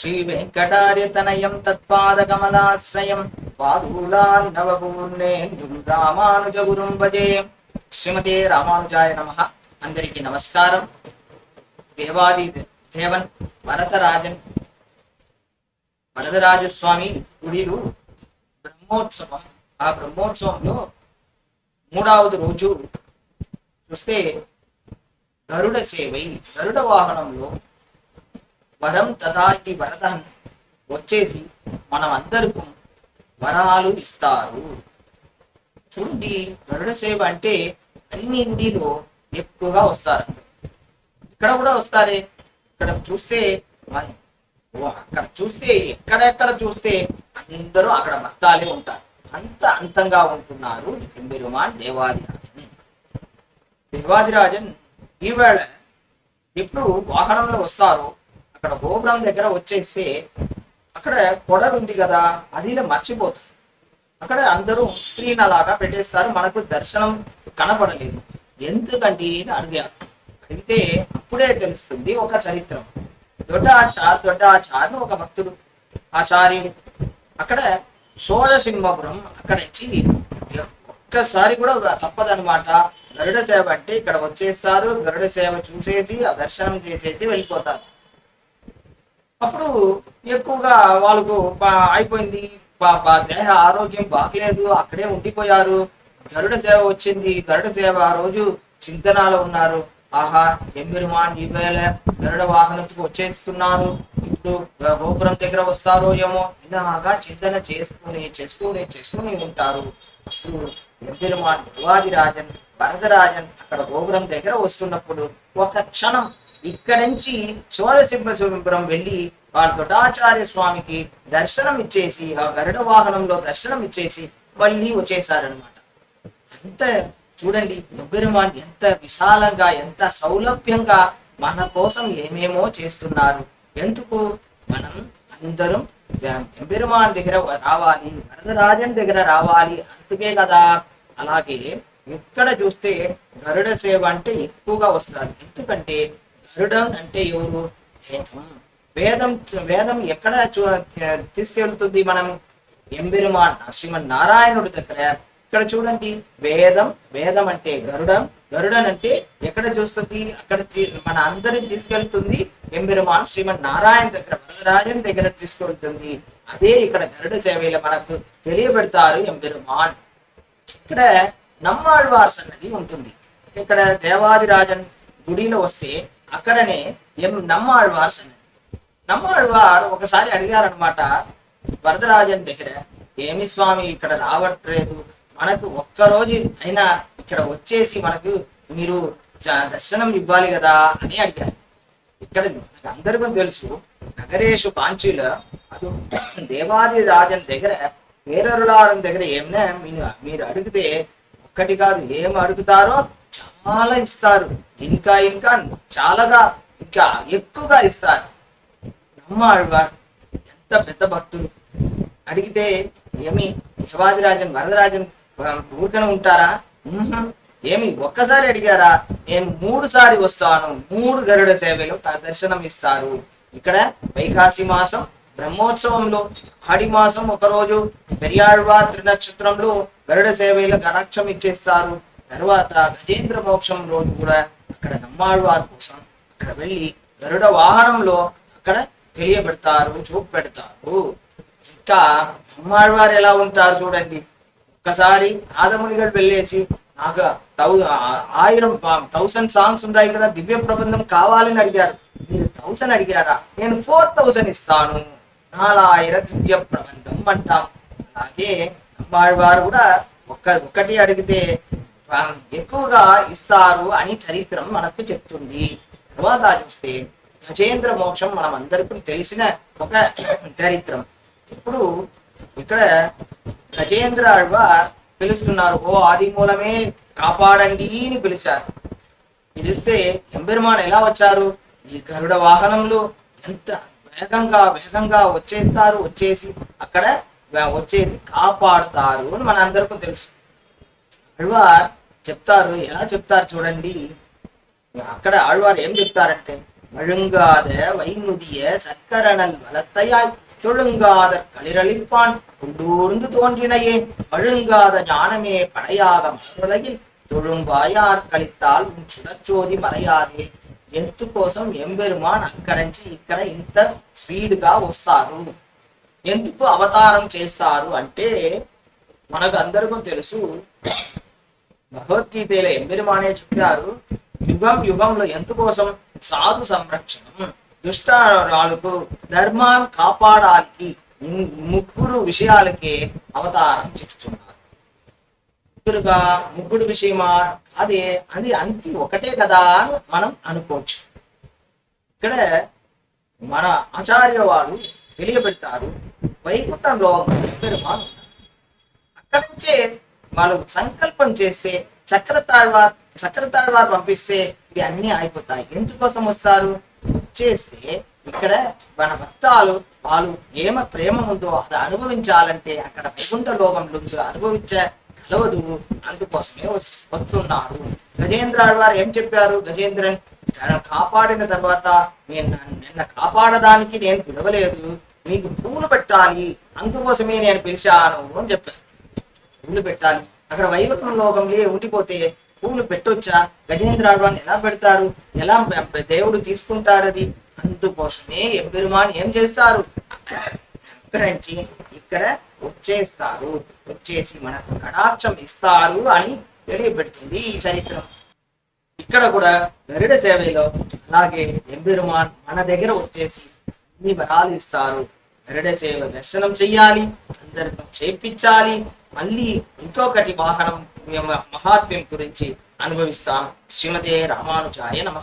శ్రీ వెంకటార్యతనయం తత్పాదకమలాశ్రయం పాదూలాన్నవపూర్ణేందుం రామానుజ గురుం భజే శ్రీమతే రామానుజాయ నమ అందరికీ నమస్కారం దేవాది దేవన్ వరదరాజన్ వరదరాజస్వామి గుడిలు బ్రహ్మోత్సవం ఆ బ్రహ్మోత్సవంలో మూడవది రోజు చూస్తే గరుడ సేవై గరుడ వాహనంలో వరం తథా ఇది వరదన్ వచ్చేసి మనం అందరికీ వరాలు ఇస్తారు. చూడండి గరుడ సేవ అంటే అన్ని ఇండిలో ఎక్కువగా వస్తారు ఇక్కడ కూడా వస్తారే? ఇక్కడ చూస్తే అక్కడ చూస్తే ఎక్కడెక్కడ చూస్తే అందరూ అక్కడ భక్తాలే ఉంటారు. అంత అంతంగా ఉంటున్నారు ఈ పెరుమాన్ దేవాదిరాజన్. దేవాదిరాజన్ ఈవేళ ఎప్పుడు వాహనంలో వస్తారో అక్కడ గోపురం దగ్గర వచ్చేస్తే అక్కడ కొడలు ఉంది కదా అది మర్చిపోతుంది అక్కడ అందరూ స్క్రీన్ అలాగా పెట్టేస్తారు మనకు దర్శనం కనపడలేదు. ఎందుకంటే అని అడిగారు. అడిగితే అప్పుడే తెలుస్తుంది ఒక చరిత్రం. దొడ్డ ఆచార్ దొడ్డ ఆచార్ను ఒక భక్తుడు ఆచార్యుడు. అక్కడ షోడసింహపురం అక్కడ నుంచి ఒక్కసారి కూడా తప్పదనమాట గరుడ సేవ అంటే ఇక్కడ వచ్చేస్తారు గరుడ సేవ చూసేసి ఆ దర్శనం చేసేసి వెళ్ళిపోతారు. అప్పుడు ఎక్కువగా వాళ్ళకు అయిపోయింది. దేహ ఆరోగ్యం బాగలేదు అక్కడే ఉండిపోయారు. గరుడ సేవ వచ్చింది. గరుడ సేవ ఆ రోజు చింతనాలు ఉన్నారు. ఆహా ఎంబెరుమాన్ ఈవేళ గరుడ వాహనంతో వచ్చేస్తున్నారు. ఇప్పుడు గోపురం దగ్గర వస్తారో ఏమో. ఇలాగా చింతన చేసుకుని చేసుకుని చేసుకుని ఉంటారు. అప్పుడు ఎంబెరుమాన్ దేవాదిరాజన్ వరదరాజన్ అక్కడ గోపురం దగ్గర వస్తున్నప్పుడు ఒక క్షణం ఇక్కడి నుంచి శివసింహపురం వెళ్ళి వారి తొటాచార్య స్వామికి దర్శనం ఇచ్చేసి ఆ గరుడ వాహనంలో దర్శనం ఇచ్చేసి మళ్ళీ వచ్చేసారనమాట అంత చూడండి ఎబ్బెరుమాన్ ఎంత విశాలంగా ఎంత సౌలభ్యంగా మన కోసం ఏమేమో చేస్తున్నారు. ఎందుకు? మనం అందరం ఎంబెరుమాన్ దగ్గర రావాలి వరదరాజన్ దగ్గర రావాలి అందుకే కదా. అలాగే ఎక్కడ చూస్తే గరుడ సేవ అంటే ఎక్కువగా వస్తారు. ఎందుకంటే గరుడం అంటే ఎవరు? వేదం వేదం వేదం ఎక్కడ చూ- తీసుకెళ్తుంది మనం? ఎంబెరుమాన్ శ్రీమన్ నారాయణుడి దగ్గర. ఇక్కడ చూడండి వేదం వేదం అంటే గరుడం. గరుడన్ అంటే ఎక్కడ చూస్తుంది? అక్కడ మన అందరిని తీసుకెళ్తుంది ఎంబెరుమాన్ శ్రీమన్ నారాయణ దగ్గర వరదరాజన్ దగ్గర తీసుకెళ్తుంది. అదే ఇక్కడ గరుడ సేవలో మనకు తెలియబెడతారు ఎంబెరుమాన్. ఇక్కడ నమ్మాళ్వార్స్ అన్నది ఉంటుంది. ఇక్కడ దేవాదిరాజన్ గుడిలో వస్తే అక్కడనే ఎం నమ్మాళ్వార్స్ సన్నిధి. నమ్మాళ్వార్ ఒకసారి అడిగారనమాట వరదరాజన్ దగ్గర ఏమి స్వామి ఇక్కడ రావట్లేదు? మనకు ఒక్కరోజు అయినా ఇక్కడ వచ్చేసి మనకు మీరు దర్శనం ఇవ్వాలి కదా అని అడిగారు. ఇక్కడ అందరికీ తెలుసు నగరేషు కాంచీలో అది దేవాది రాజన్ దగ్గర వేరరులాడం దగ్గర ఏమైనా మీరు మీరు అడిగితే ఒక్కటి కాదు ఏం అడుగుతారో చాలా ఇస్తారు. ఇంకా ఇంకా చాలాగా ఇంకా ఎక్కువగా ఇస్తారు. నమ్మాழ்వార్ ఎంత పెద్ద భక్తులు. అడిగితే ఏమి శివాజిరాజన్ వరదరాజన్ ఆ, ఊరికనే ఉంటారా? ఏమి ఒక్కసారి అడిగారా? నేను మూడు సారి వస్తాను. మూడు గరుడ సేవలు దర్శనం ఇస్తారు. ఇక్కడ వైకాసి మాసం బ్రహ్మోత్సవంలో ఆడి మాసం ఒకరోజు పెరియాళ్వార్ త్రినక్షత్రంలో గరుడ సేవలో గణాక్షం ఇచ్చేస్తారు. తర్వాత గజేంద్ర మోక్షం రోజు కూడా అక్కడ నమ్మాళ్వార్ కోసం అక్కడ వెళ్ళి గరుడ వాహనంలో అక్కడ తెలియబెడతారు చూపు పెడతారు ఇంకా అమ్మాళ్వారు ఎలా ఉంటారు చూడండి. ఒక్కసారి ఆదమునిగడు వెళ్ళేసి నాకు తౌ ఆ- ఆయిరం థౌసండ్ సాంగ్స్ ఉన్నాయి కదా దివ్య ప్రబంధం కావాలని అడిగారు. మీరు థౌసండ్ అడిగారా? నేను ఫోర్ థౌసండ్ ఇస్తాను. నాలాయిర దివ్య ప్రబంధం అంటాం. అలాగే అమ్మాళ్వారు కూడా ఒక్క ఒక్కటి అడిగితే ఎక్కువగా ఇస్తారు అని చరిత్రం మనకు చెప్తుంది. తర్వాత చూస్తే గజేంద్ర మోక్షం మనం అందరికీ తెలిసిన ఒక చరిత్రం. ఇప్పుడు ఇక్కడ గజేంద్ర ఆళ్వార్ పిలుస్తున్నారు ఓ ఆది మూలమే కాపాడండి అని పిలిచారు. పిలిస్తే ఎంబెరుమాన్ ఎలా వచ్చారు? ఈ గరుడ వాహనంలో ఎంత వేగంగా వేగంగా వచ్చేస్తారు వచ్చేసి అక్కడ వచ్చేసి కాపాడుతారు అని మన అందరికీ తెలుసు. ఆళ్వార్ చెప్తారు? ఎలా చెప్తారు చూడండి. అక్కడ ఆళ్వారు ఏం చెప్తారంటే மழுங்காத வைநுதிய சக்கரணல் வளத்தையாய் தொழுங்காத களிரளிப்பான் கொண்டூர்ந்து தோன்றினையே மழுங்காத ஞானமே படையாக மறுநிலையில் தொழும்பாயார் கழித்தால் உன் சுடச்சோதி மறையாதே ఎంతు కోసం ఎంబెరుమాన్ అక్కరించి ఇక్కడ ఇంత స్పీడ్గా వస్తారు? ఎందుకు అవతారం చేస్తారు? అంటే మనకు అందరికీ తెలుసు భగవద్గీతలో ఎమ్మిరిమానే చెప్పారు యుగం యుగంలో ఎందుకోసం సాధు సంరక్షణం? దుష్టాలకు ధర్మాన్ని కాపాడానికి ముగ్గురు విషయాలకే అవతారం చేస్తున్నారు. ముగ్గురుగా ముగ్గురు విషయమా? అదే అది అంతి ఒకటే కదా అని మనం అనుకోవచ్చు. ఇక్కడ మన ఆచార్య వారు తెలియపెడతారు వైకుంఠంలో పెరుమాను అక్కడ నుంచే వాళ్ళు సంకల్పం చేస్తే చక్రతాழ்వార్ చక్రతాழ்వార్ పంపిస్తే ఇది అన్ని అయిపోతాయి ఎందుకోసం వస్తారు? చేస్తే ఇక్కడ మన భక్తాలు వాళ్ళు ఏమ ప్రేమ ఉందో అది అనుభవించాలంటే అక్కడ వైకుంఠ లోకంలో ఉందో అనుభవించే కలవదు. అందుకోసమే వస్తున్నారు. గజేంద్ర వారు ఏం చెప్పారు? గజేంద్రన్ తనను కాపాడిన తర్వాత నేను నిన్న కాపాడడానికి నేను పిలవలేదు. మీకు పూలు పెట్టాలి. అందుకోసమే నేను పిలిచాను అని చెప్పారు. పూలు పెట్టాలి. అక్కడ వైకుంఠం లోకంలో ఉండిపోతే పూలు పెట్టొచ్చా? గజేంద్ర ఎలా పెడతారు? ఎలా దేవుడు తీసుకుంటారు అది అందుకోసమే ఎంబెరుమాన్ ఏం చేస్తారు? ఇక్కడ నుంచి ఇక్కడ వచ్చేస్తారు. వచ్చేసి మనకు కడాక్షం ఇస్తారు అని తెలియబెడుతుంది ఈ చరిత్రం. ఇక్కడ కూడా గరుడ సేవలో అలాగే ఎంపెరుమాన్ మన దగ్గర వచ్చేసి అన్ని వరాలు ఇస్తారు. గరుడ సేవ దర్శనం చెయ్యాలి అందరికీ చేపించాలి. మళ్ళీ ఇంకొకటి వాహనం మహాత్మ్యం గురించి అనుభవిస్తాం శ్రీమతే రామానుజాయ నమ.